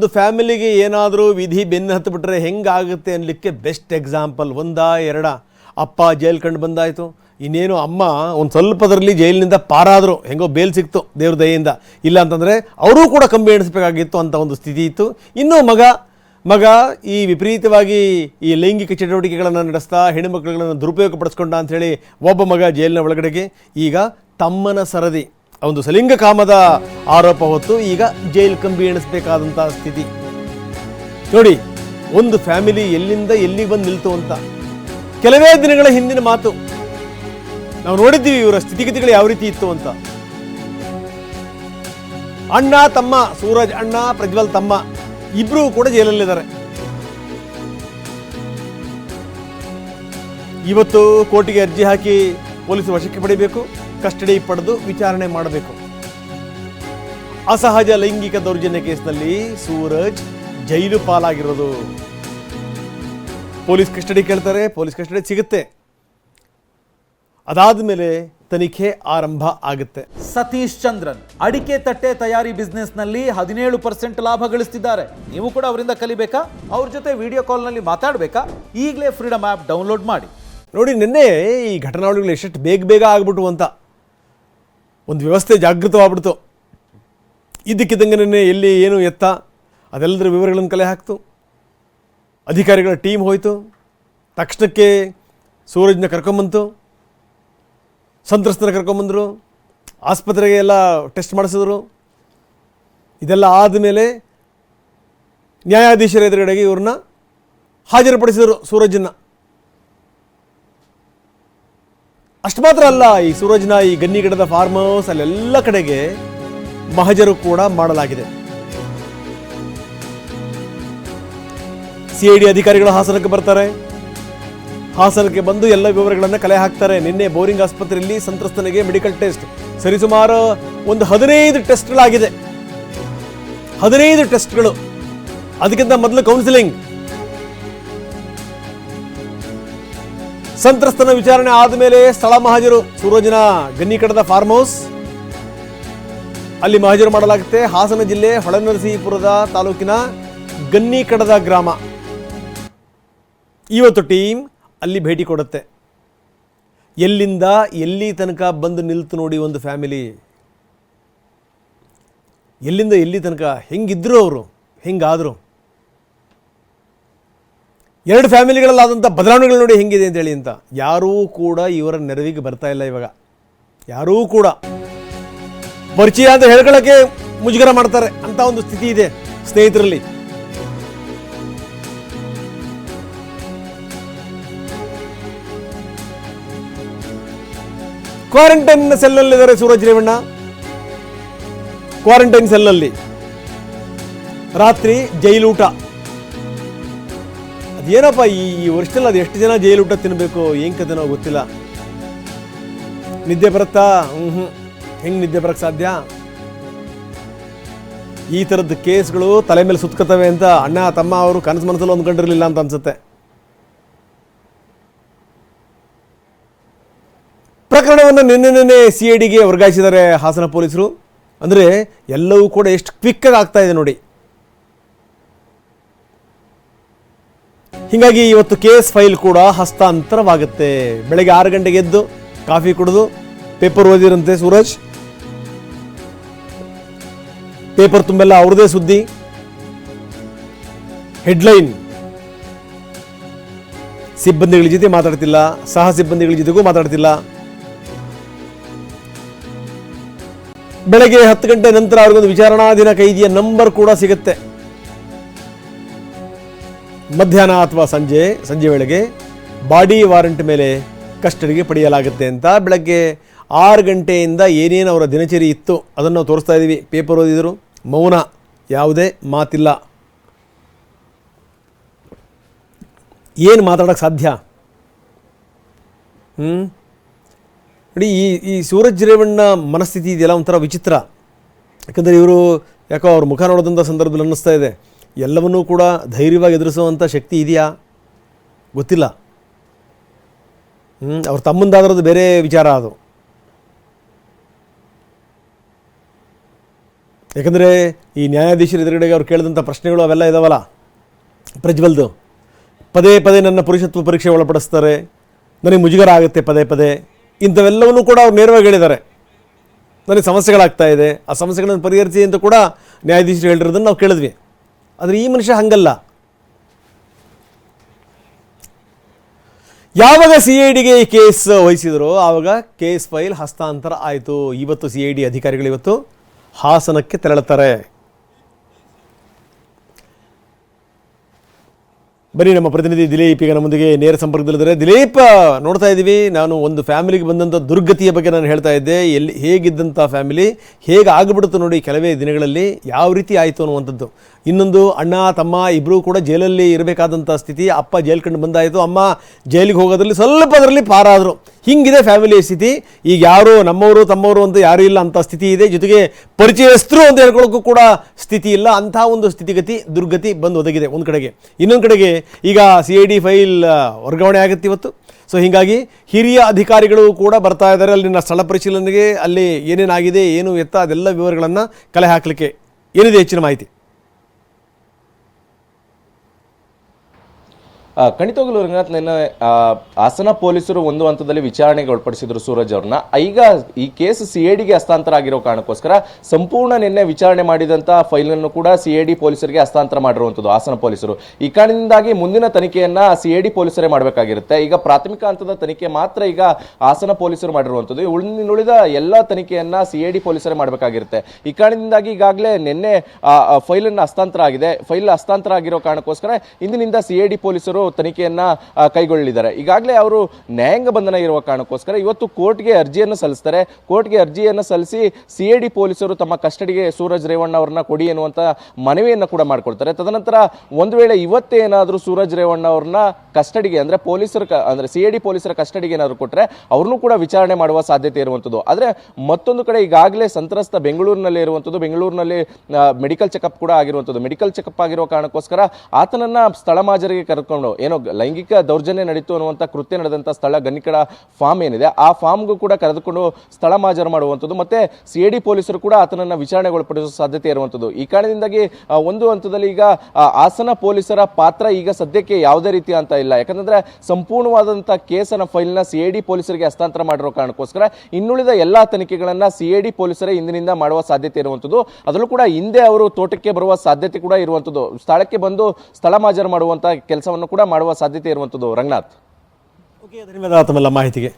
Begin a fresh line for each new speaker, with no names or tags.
ಒಂದು ಫ್ಯಾಮಿಲಿಗೆ ಏನಾದರೂ ವಿಧಿ ಬೆನ್ನು ಹತ್ತಿಬಿಟ್ರೆ ಹೆಂಗಾಗುತ್ತೆ ಅನ್ನಲಿಕ್ಕೆ ಬೆಸ್ಟ್ ಎಕ್ಸಾಂಪಲ್ ಒಂದಾ ಎರಡ. ಅಪ್ಪ ಜೈಲ್ ಕಂಡು ಬಂದಾಯಿತು. ಇನ್ನೇನು ಅಮ್ಮ ಒಂದು ಸ್ವಲ್ಪದರಲ್ಲಿ ಜೈಲಿನಿಂದ ಪಾರಾದರು. ಹೆಂಗೋ ಬೇಲ್ ಸಿಕ್ತು ದೇವ್ರ ದಯೆಯಿಂದ. ಇಲ್ಲ ಅಂತಂದರೆ ಅವರೂ ಕೂಡ ಕಂಬಿ ಎಣಿಸಬೇಕಾಗಿತ್ತು ಅಂತ ಒಂದು ಸ್ಥಿತಿ ಇತ್ತು. ಇನ್ನೂ ಮಗ ಮಗ ಈ ವಿಪರೀತವಾಗಿ ಈ ಲೈಂಗಿಕ ಚಟುವಟಿಕೆಗಳನ್ನು ನಡೆಸ್ತಾ ಹೆಣ್ಣುಮಕ್ಕಳುಗಳನ್ನು ದುರುಪಯೋಗ ಪಡಿಸ್ಕೊಂಡ ಅಂಥೇಳಿ ಒಬ್ಬ ಮಗ ಜೈಲಿನ ಒಳಗಡೆಗೆ. ಈಗ ತಮ್ಮನ ಸರದಿ. ಒಂದು ಸಲಿಂಗ ಕಾಮದ ಆರೋಪ ಹೊತ್ತು ಈಗ ಜೈಲ್ ಕಂಬಿ ಎಣಿಸಬೇಕಾದಂತಹ ಸ್ಥಿತಿ. ನೋಡಿ, ಒಂದು ಫ್ಯಾಮಿಲಿ ಎಲ್ಲಿಂದ ಎಲ್ಲಿಗೆ ಬಂದು ನಿಲ್ತು ಅಂತ. ಕೆಲವೇ ದಿನಗಳ ಹಿಂದಿನ ಮಾತು. ನಾವು ನೋಡಿದ್ದೀವಿ ಇವರ ಸ್ಥಿತಿಗತಿಗಳು ಯಾವ ರೀತಿ ಇತ್ತು ಅಂತ. ಅಣ್ಣ, ತಮ್ಮ, ಸೂರಜ್ ಅಣ್ಣ, ಪ್ರಜ್ವಲ್ ತಮ್ಮ, ಇಬ್ರು ಕೂಡ ಜೈಲಲ್ಲಿದ್ದಾರೆ. ಇವತ್ತು ಕೋರ್ಟಿಗೆ ಅರ್ಜಿ ಹಾಕಿ ಪೊಲೀಸರು ವಶಕ್ಕೆ ಪಡಿಬೇಕು. ಕಸ್ಟಡಿ ಪಡೆದು ವಿಚಾರಣೆ ಮಾಡಬೇಕು. ಅಸಹಜ ಲೈಂಗಿಕ ದೌರ್ಜನ್ಯ ಕೇಸ್ನಲ್ಲಿ ಸೂರಜ್ ಜೈಲು ಪಾಲಾಗಿರೋದು. ಪೊಲೀಸ್ ಕಸ್ಟಡಿ ಕೇಳ್ತಾರೆ ಪೊಲೀಸ್ ಕಸ್ಟಡಿ ಸಿಗುತ್ತೆ. ಅದಾದ ಮೇಲೆ ತನಿಖೆ ಆರಂಭ ಆಗುತ್ತೆ.
ಸತೀಶ್ ಚಂದ್ರನ್ ಅಡಿಕೆ ತಟ್ಟೆ ತಯಾರಿ ಬಿಸ್ನೆಸ್ನಲ್ಲಿ ಹದಿನೇಳು ಪರ್ಸೆಂಟ್ ಲಾಭ ಗಳಿಸ್ತಿದ್ದಾರೆ. ನೀವು ಕೂಡ ಅವರಿಂದ ಕಲಿಬೇಕಾ? ಅವ್ರ ಜೊತೆ ವಿಡಿಯೋ ಕಾಲ್ನಲ್ಲಿ ಮಾತಾಡಬೇಕಾ? ಈಗಲೇ ಫ್ರೀಡಮ್ ಆಪ್ ಡೌನ್ಲೋಡ್ ಮಾಡಿ.
ನೋಡಿ ನಿನ್ನೆ ಈ ಘಟನಾವಳಿಗಳು ಎಷ್ಟೆಷ್ಟು ಬೇಗ ಬೇಗ ಆಗ್ಬಿಟ್ಟು ಅಂತ. ಒಂದು ವ್ಯವಸ್ಥೆ ಜಾಗೃತವಾಗ್ಬಿಡ್ತು. ಇದ್ದಕ್ಕಿದ್ದಂಗೆ ಎಲ್ಲಿ ಏನು ಎತ್ತ, ಅದೆಲ್ಲದರ ವಿವರಗಳನ್ನು ಕಲೆ ಹಾಕ್ತು. ಅಧಿಕಾರಿಗಳ ಟೀಮ್ ಹೋಯಿತು. ತಕ್ಷಣಕ್ಕೆ ಸೂರಜ್ನ ಕರ್ಕೊಂಬಂತು. ಸಂತ್ರಸ್ತನ ಕರ್ಕೊಂಬಂದರು. ಆಸ್ಪತ್ರೆಗೆ ಎಲ್ಲ ಟೆಸ್ಟ್ ಮಾಡಿಸಿದ್ರು. ಇದೆಲ್ಲ ಆದಮೇಲೆ ನ್ಯಾಯಾಧೀಶರ ಎದುರುಗಡೆಗೆ ಇವ್ರನ್ನ ಹಾಜರುಪಡಿಸಿದರು ಸೂರಜ್ನ. ಅಷ್ಟು ಮಾತ್ರ ಅಲ್ಲ, ಈ ಸೂರಜ್ನ ಈ ಗನ್ನಿಗಿಡದ ಫಾರ್ಮ್ ಹೌಸ್ ಅಲ್ಲೆಲ್ಲ ಕಡೆಗೆ ಮಹಜರು ಕೂಡ ಮಾಡಲಾಗಿದೆ. ಸಿಐಡಿ ಅಧಿಕಾರಿಗಳು ಹಾಸನಕ್ಕೆ ಬರ್ತಾರೆ. ಹಾಸನಕ್ಕೆ ಬಂದು ಎಲ್ಲ ವಿವರಗಳನ್ನು ಕಲೆ ಹಾಕ್ತಾರೆ. ನಿನ್ನೆ ಬೋರಿಂಗ್ ಆಸ್ಪತ್ರೆಯಲ್ಲಿ ಸಂತ್ರಸ್ತನಿಗೆ ಮೆಡಿಕಲ್ ಟೆಸ್ಟ್ ಸರಿಸುಮಾರು ಒಂದು ಹದಿನೈದು ಟೆಸ್ಟ್ಗಳಾಗಿದೆ ಹದಿನೈದು ಟೆಸ್ಟ್ಗಳು ಅದಕ್ಕಿಂತ ಮೊದಲು ಕೌನ್ಸಿಲಿಂಗ್ ಸಂತ್ರಸ್ತನ ವಿಚಾರಣೆ ಆದಮೇಲೆ ಸ್ಥಳ ಮಹಾಜರು, ಸೂರಜ್ನ ಗನ್ನಿಕಡದ ಫಾರ್ಮ್ ಹೌಸ್ ಅಲ್ಲಿ ಮಹಾಜರು ಮಾಡಲಾಗುತ್ತೆ. ಹಾಸನ ಜಿಲ್ಲೆ ಹೊಳೆನರಸೀಪುರದ ತಾಲೂಕಿನ ಗನ್ನಿಕಡದ ಗ್ರಾಮ. ಇವತ್ತು ಟೀಮ್ ಅಲ್ಲಿ ಭೇಟಿ ಕೊಡುತ್ತೆ. ಎಲ್ಲಿಂದ ಎಲ್ಲಿ ತನಕ ಬಂದು ನಿಲ್ತು ನೋಡಿ ಒಂದು ಫ್ಯಾಮಿಲಿ ಎಲ್ಲಿಂದ ಎಲ್ಲಿ ತನಕ ಹೆಂಗಿದ್ರು ಅವರು, ಹೆಂಗಾದರು. ಎರಡು ಫ್ಯಾಮಿಲಿಗಳಲ್ಲಾದಂಥ ಬದಲಾವಣೆಗಳು ನೋಡಿ ಹೆಂಗಿದೆ ಅಂತೇಳಿ ಅಂತ. ಯಾರೂ ಕೂಡ ಇವರ ನೆರವಿಗೆ ಬರ್ತಾ ಇಲ್ಲ ಇವಾಗ. ಯಾರೂ ಕೂಡ. ಪರಿಚಯ ಅಂತ ಹೇಳ್ಕೊಳ್ಳೋಕ್ಕೆ ಮುಜುಗರ ಮಾಡ್ತಾರೆ. ಅಂತ ಒಂದು ಸ್ಥಿತಿ ಇದೆ ಸ್ನೇಹಿತರಲ್ಲಿ. ಕ್ವಾರಂಟೈನ್ ಸೆಲ್ನಲ್ಲಿದ್ದಾರೆ ಸೂರಜ್ ರೇವಣ್ಣ. ಕ್ವಾರಂಟೈನ್ ಸೆಲ್ನಲ್ಲಿ. ರಾತ್ರಿ ಜೈಲೂಟ. ಅದೇನಪ್ಪ ಈ ಈ ವರ್ಷದಲ್ಲಿ ಅದು ಎಷ್ಟು ಜನ ಜೈಲು ಊಟ ತಿನ್ನಬೇಕು ಏನು ಕದನೋ ಗೊತ್ತಿಲ್ಲ. ನಿದ್ದೆ ಬರುತ್ತಾ? ಹ್ಞೂ ಹ್ಞೂ ಹೆಂಗೆ ನಿದ್ದೆ ಬರೋಕ್ಕೆ ಸಾಧ್ಯ? ಈ ಥರದ್ದು ಕೇಸ್ಗಳು ತಲೆ ಮೇಲೆ ಸುತ್ಕೋತವೆ ಅಂತ ಅಣ್ಣ, ತಮ್ಮ ಅವರು ಕನಸು ಮನಸ್ಸಲ್ಲಿ ಅಂದ್ಕೊಂಡಿರಲಿಲ್ಲ ಅಂತ ಅನ್ಸುತ್ತೆ. ಪ್ರಕರಣವನ್ನು ನಿನ್ನೆ ನಿನ್ನೆ ಸಿ ಐ ಡಿಗೆ ವರ್ಗಾಯಿಸಿದ್ದಾರೆ ಹಾಸನ ಪೊಲೀಸರು. ಅಂದರೆ ಎಲ್ಲವೂ ಕೂಡ ಎಷ್ಟು ಕ್ವಿಕ್ಕಾಗಿ ಆಗ್ತಾ ಇದೆ ನೋಡಿ. ಹೀಗಾಗಿ ಇವತ್ತು ಕೇಸ್ ಫೈಲ್ ಕೂಡ ಹಸ್ತಾಂತರವಾಗುತ್ತೆ. ಬೆಳಗ್ಗೆ ಆರು ಗಂಟೆಗೆ ಎದ್ದು ಕಾಫಿ ಕುಡಿದು ಪೇಪರ್ ಓದಿರಂತೆ ಸೂರಜ್. ಪೇಪರ್ ತುಂಬೆಲ್ಲ ಅವ್ರದೇ ಸುದ್ದಿ. ಹೆಡ್ಲೈನ್. ಸಿಬ್ಬಂದಿಗಳ ಜೊತೆ ಮಾತಾಡ್ತಿಲ್ಲ, ಸಹ ಸಿಬ್ಬಂದಿಗಳ ಜೊತೆಗೂ ಮಾತಾಡ್ತಿಲ್ಲ. ಬೆಳಗ್ಗೆ ಹತ್ತು ಗಂಟೆ ನಂತರ ಅವ್ರಿಗೊಂದು ವಿಚಾರಣಾಧೀನ ಕೈದಿಯ ನಂಬರ್ ಕೂಡ ಸಿಗುತ್ತೆ. ಮಧ್ಯಾಹ್ನ ಅಥವಾ ಸಂಜೆ ಸಂಜೆ ವೇಳೆಗೆ ಬಾಡಿ ವಾರೆಂಟ್ ಮೇಲೆ ಕಸ್ಟಡಿಗೆ ಪಡೆಯಲಾಗುತ್ತೆ ಅಂತ. ಬೆಳಗ್ಗೆ ಆರು ಗಂಟೆಯಿಂದ ಏನೇನು ಅವರ ದಿನಚರಿ ಇತ್ತು ಅದನ್ನು ತೋರಿಸ್ತಾ ಇದ್ದೀವಿ ಪೇಪರ್ ಓದಿದರು, ಮೌನ, ಯಾವುದೇ ಮಾತಿಲ್ಲ. ಏನು ಮಾತಾಡೋಕ್ಕೆ ಸಾಧ್ಯ? ಹ್ಞೂ ನೋಡಿ, ಈ ಈ ಸೂರಜ್ ರೇವಣ್ಣ ಮನಸ್ಥಿತಿ ಇದೆಯಲ್ಲ ಒಂಥರ ವಿಚಿತ್ರ. ಯಾಕಂದರೆ ಇವರು ಯಾಕೋ ಅವ್ರ ಮುಖ ನೋಡೋದಂಥ ಸಂದರ್ಭದಲ್ಲಿ ಅನ್ನಿಸ್ತಾ ಇದೆ. ಎಲ್ಲವನ್ನೂ ಕೂಡ ಧೈರ್ಯವಾಗಿ ಎದುರಿಸುವಂಥ ಶಕ್ತಿ ಇದೆಯಾ? ಗೊತ್ತಿಲ್ಲ. ಹ್ಞೂ ಅವ್ರ ತಮ್ಮಂದಾದ್ರದ್ದು ಬೇರೆ ವಿಚಾರ ಅದು. ಯಾಕಂದರೆ ಈ ನ್ಯಾಯಾಧೀಶರ ಎದುರುಗಡೆಗೆ ಅವ್ರು ಕೇಳಿದಂಥ ಪ್ರಶ್ನೆಗಳು ಅವೆಲ್ಲ ಇದಾವಲ್ಲ? ಪ್ರಜ್ವಲ್ದು. ಪದೇ ಪದೇ ನನ್ನ ಪುರುಷತ್ವ ಪರೀಕ್ಷೆ ಒಳಪಡಿಸ್ತಾರೆ. ನನಗೆ ಮುಜುಗರ ಆಗುತ್ತೆ ಪದೇ ಪದೇ. ಇಂಥವೆಲ್ಲವನ್ನೂ ಕೂಡ ಅವ್ರು ನೇರವಾಗಿ ಹೇಳಿದ್ದಾರೆ. ನನಗೆ ಸಮಸ್ಯೆಗಳಾಗ್ತಾ ಇದೆ. ಆ ಸಮಸ್ಯೆಗಳನ್ನು ಪರಿಹರಿಸಿ ಅಂತ ಕೂಡ ನ್ಯಾಯಾಧೀಶರು ಹೇಳಿರೋದನ್ನು ನಾವು ಕೇಳಿದ್ವಿ. ಆದರೆ ಈ ಮನುಷ್ಯ ಹಂಗಲ್ಲ. ಯಾವಾಗ ಸಿ ಐ ಡಿಗೆ ಈ ಕೇಸ್ ವಹಿಸಿದರೋ ಆವಾಗ ಕೇಸ್ ಫೈಲ್ ಹಸ್ತಾಂತರ ಆಯಿತು. ಇವತ್ತು ಸಿ ಐ ಡಿ ಅಧಿಕಾರಿಗಳು ಇವತ್ತು ಹಾಸನಕ್ಕೆ ತೆರಳುತ್ತಾರೆ. ಬನ್ನಿ, ನಮ್ಮ ಪ್ರತಿನಿಧಿ ದಿಲೀಪ್ ಈಗ ನಮ್ಮೊಂದಿಗೆ ನೇರ ಸಂಪರ್ಕದಲ್ಲಿದ್ದಾರೆ. ದಿಲೀಪ್, ನೋಡ್ತಾ ಇದ್ದೀವಿ. ನಾನು ಒಂದು ಫ್ಯಾಮಿಲಿಗೆ ಬಂದಂಥ ದುರ್ಗತಿಯ ಬಗ್ಗೆ ನಾನು ಹೇಳ್ತಾ ಇದ್ದೆ. ಎಲ್ಲಿ ಹೇಗಿದ್ದಂಥ ಫ್ಯಾಮಿಲಿ ಹೇಗೆ ಆಗಿಬಿಡುತ್ತೆ ನೋಡಿ ಕೆಲವೇ ದಿನಗಳಲ್ಲಿ, ಯಾವ ರೀತಿ ಆಯಿತು ಅನ್ನುವಂಥದ್ದು. ಇನ್ನೊಂದು ಅಣ್ಣ, ತಮ್ಮ ಇಬ್ಬರೂ ಕೂಡ ಜೈಲಲ್ಲಿ ಇರಬೇಕಾದಂಥ ಸ್ಥಿತಿ. ಅಪ್ಪ ಜೈಲು ಕಂಡು ಬಂದಾಯಿತು. ಅಮ್ಮ ಜೈಲಿಗೆ ಹೋಗೋದ್ರಲ್ಲಿ ಸ್ವಲ್ಪ ಅದರಲ್ಲಿ ಪಾರಾದರು. ಹಿಂಗಿದೆ ಫ್ಯಾಮಿಲಿ ಸ್ಥಿತಿ. ಈಗ ಯಾರು ನಮ್ಮವರು, ತಮ್ಮವರು ಅಂತ ಯಾರೂ ಇಲ್ಲ ಅಂಥ ಸ್ಥಿತಿ ಇದೆ. ಜೊತೆಗೆ ಪರಿಚಯಸ್ಥರು ಅಂತ ಹೇಳ್ಕೊಳ್ಳೋಕ್ಕೂ ಕೂಡ ಸ್ಥಿತಿ ಇಲ್ಲ. ಅಂಥ ಒಂದು ಸ್ಥಿತಿಗತಿ, ದುರ್ಗತಿ ಬಂದು ಒದಗಿದೆ ಒಂದು ಕಡೆಗೆ. ಇನ್ನೊಂದು ಕಡೆಗೆ ಈಗ ಸಿ ಐ ಡಿ ಫೈಲ್ ವರ್ಗಾವಣೆ ಆಗುತ್ತೆ ಇವತ್ತು. ಸೊ ಹೀಗಾಗಿ ಹಿರಿಯ ಅಧಿಕಾರಿಗಳು ಕೂಡ ಬರ್ತಾ ಇದ್ದಾರೆ. ಅಲ್ಲಿನ ಸ್ಥಳ ಪರಿಶೀಲನೆಗೆ ಅಲ್ಲಿ ಏನೇನಾಗಿದೆ, ಏನು ಎತ್ತ ಅದೆಲ್ಲ ವಿವರಗಳನ್ನು ಕಲೆ ಹಾಕಲಿಕ್ಕೆ ಏನಿದೆ ಹೆಚ್ಚಿನ ಮಾಹಿತಿ.
ಖಂಡಿತವಾಗ್ಲೂ ರಂಗನಾಥ್ ನಿನ್ನೆ ಹಾಸನ ಪೊಲೀಸರು ಒಂದು ಹಂತದಲ್ಲಿ ವಿಚಾರಣೆಗೆ ಒಳಪಡಿಸಿದ್ರು ಸೂರಜ್ ಅವ್ರನ್ನ. ಈಗ ಈ ಕೇಸ್ ಸಿ ಐ ಡಿಗೆ ಹಸ್ತಾಂತರ ಆಗಿರೋ ಕಾರಣಕ್ಕೋಸ್ಕರ ಸಂಪೂರ್ಣ ನಿನ್ನೆ ವಿಚಾರಣೆ ಮಾಡಿದಂತ ಫೈಲ್ ಅನ್ನು ಕೂಡ ಸಿ ಐ ಡಿ ಪೊಲೀಸರಿಗೆ ಹಸ್ತಾಂತರ ಮಾಡಿರುವಂಥದ್ದು ಹಾಸನ ಪೊಲೀಸರು. ಈ ಕಾರಣದಿಂದಾಗಿ ಮುಂದಿನ ತನಿಖೆಯನ್ನ ಸಿ ಐ ಡಿ ಪೊಲೀಸರೇ ಮಾಡಬೇಕಾಗಿರುತ್ತೆ. ಈಗ ಪ್ರಾಥಮಿಕ ಹಂತದ ತನಿಖೆ ಮಾತ್ರ ಈಗ ಹಾಸನ ಪೊಲೀಸರು ಮಾಡಿರುವಂಥದ್ದು. ಉಳಿದ ಎಲ್ಲ ತನಿಖೆಯನ್ನ ಸಿ ಐ ಡಿ ಪೊಲೀಸರೇ ಮಾಡಬೇಕಾಗಿರುತ್ತೆ. ಈ ಕಾರಣದಿಂದಾಗಿ ಈಗಾಗಲೇ ನಿನ್ನೆ ಫೈಲ್ ಅನ್ನ ಹಸ್ತಾಂತರ ಆಗಿದೆ. ಫೈಲ್ ಹಸ್ತಾಂತರ ಆಗಿರೋ ಕಾರಣಕ್ಕೋಸ್ಕರ ಇಂದಿನಿಂದ ಸಿ ಐ ಡಿ ಪೊಲೀಸರು ತನಿಖೆಯನ್ನ ಕೈಗೊಳ್ಳಿದ್ದಾರೆ ಈಗಾಗಲೇ ಅವರು ನ್ಯಾಯಾಂಗ ಬಂಧನ ಇರುವ ಕಾರಣಕ್ಕೋಸ್ಕರ ಇವತ್ತು ಕೋರ್ಟ್ಗೆ ಅರ್ಜಿಯನ್ನು ಸಲ್ಲಿಸ್ತಾರೆ. ಕೋರ್ಟ್ಗೆ ಅರ್ಜಿಯನ್ನು ಸಲ್ಲಿಸಿ ಸಿ ಎ ಡಿ ಪೊಲೀಸರು ತಮ್ಮ ಕಸ್ಟಡಿಗೆ ಸೂರಜ್ ರೇವಣ್ಣ ಅವರನ್ನ ಕೊಡಿ ಎನ್ನುವಂಥ ಮನವಿಯನ್ನು ಕೂಡ ಮಾಡಿಕೊಡ್ತಾರೆ. ತದನಂತರ ಒಂದು ವೇಳೆ ಇವತ್ತೇ ಏನಾದರೂ ಸೂರಜ್ ರೇವಣ್ಣ ಅವ್ರನ್ನ ಕಸ್ಟಡಿಗೆ ಅಂದ್ರೆ ಪೊಲೀಸರ ಅಂದ್ರೆ ಸಿ ಎ ಡಿ ಪೊಲೀಸರ ಕಸ್ಟಡಿಗೆ ಏನಾದರೂ ಕೊಟ್ಟರೆ ಅವ್ರನ್ನೂ ಕೂಡ ವಿಚಾರಣೆ ಮಾಡುವ ಸಾಧ್ಯತೆ ಇರುವಂಥದ್ದು ಆದರೆ ಮತ್ತೊಂದು ಕಡೆ ಈಗಾಗಲೇ ಸಂತ್ರಸ್ತ ಬೆಂಗಳೂರಿನಲ್ಲಿ ಇರುವಂಥದ್ದು ಬೆಂಗಳೂರಿನಲ್ಲಿ ಮೆಡಿಕಲ್ ಚೆಕಪ್ ಕೂಡ ಆಗಿರುವಂಥದ್ದು ಮೆಡಿಕಲ್ ಚೆಕಪ್ ಆಗಿರುವ ಕಾರಣಕ್ಕೋಸ್ಕರ ಆತನನ್ನ ಸ್ಥಳ ಮಾಜರಿಗೆ ಕರ್ಕೊಂಡು ಏನೋ ಲೈಂಗಿಕ ದೌರ್ಜನ್ಯ ನಡೀತು ಅನ್ನುವಂಥ ಕೃತ್ಯ ನಡೆದಂಥ ಸ್ಥಳ ಗನ್ನಿಕಡ ಫಾರ್ಮ್ ಏನಿದೆ, ಆ ಫಾರ್ಮ್ಗೂ ಕೂಡ ಕರೆದುಕೊಂಡು ಸ್ಥಳ ಮಾಜರು ಮಾಡುವಂಥದ್ದು, ಮತ್ತೆ ಸಿ ಎ ಪೊಲೀಸರು ಕೂಡ ಆತನನ್ನು ವಿಚಾರಣೆಗೊಳಪಡಿಸುವ ಸಾಧ್ಯತೆ ಇರುವಂಥದ್ದು. ಈ ಕಾರಣದಿಂದಾಗಿ ಒಂದು ಹಂತದಲ್ಲಿ ಈಗ ಹಾಸನ ಪೊಲೀಸರ ಪಾತ್ರ ಈಗ ಸದ್ಯಕ್ಕೆ ಯಾವುದೇ ರೀತಿ ಅಂತ ಇಲ್ಲ. ಯಾಕಂದ್ರೆ ಸಂಪೂರ್ಣವಾದಂಥ ಕೇಸನ್ನ ಫೈಲ್ನ ಸಿ ಐ ಡಿ ಪೊಲೀಸರಿಗೆ ಹಸ್ತಾಂತರ ಮಾಡಿರೋ ಕಾರಣಕ್ಕೋಸ್ಕರ ಇನ್ನುಳಿದ ಎಲ್ಲಾ ತನಿಖೆಗಳನ್ನ ಸಿ ಐ ಡಿ ಪೊಲೀಸರೇ ಇಂದಿನಿಂದ ಮಾಡುವ ಸಾಧ್ಯತೆ ಇರುವಂಥದ್ದು. ಅದರಲ್ಲೂ ಕೂಡ ಹಿಂದೆ ಅವರು ತೋಟಕ್ಕೆ ಬರುವ ಸಾಧ್ಯತೆ ಕೂಡ ಇರುವಂಥದ್ದು. ಸ್ಥಳಕ್ಕೆ ಬಂದು ಸ್ಥಳ ಮಾಜರು ಮಾಡುವಂಥ ಕೆಲಸವನ್ನು ಕೂಡ ಮಾಡುವ ಸಾಧ್ಯತೆ ಇರುವಂಥದ್ದು ರಂಗನಾಥ್.
ಓಕೆ ಧನ್ಯವಾದ ತಮ್ಮೆಲ್ಲ ಮಾಹಿತಿಗೆ.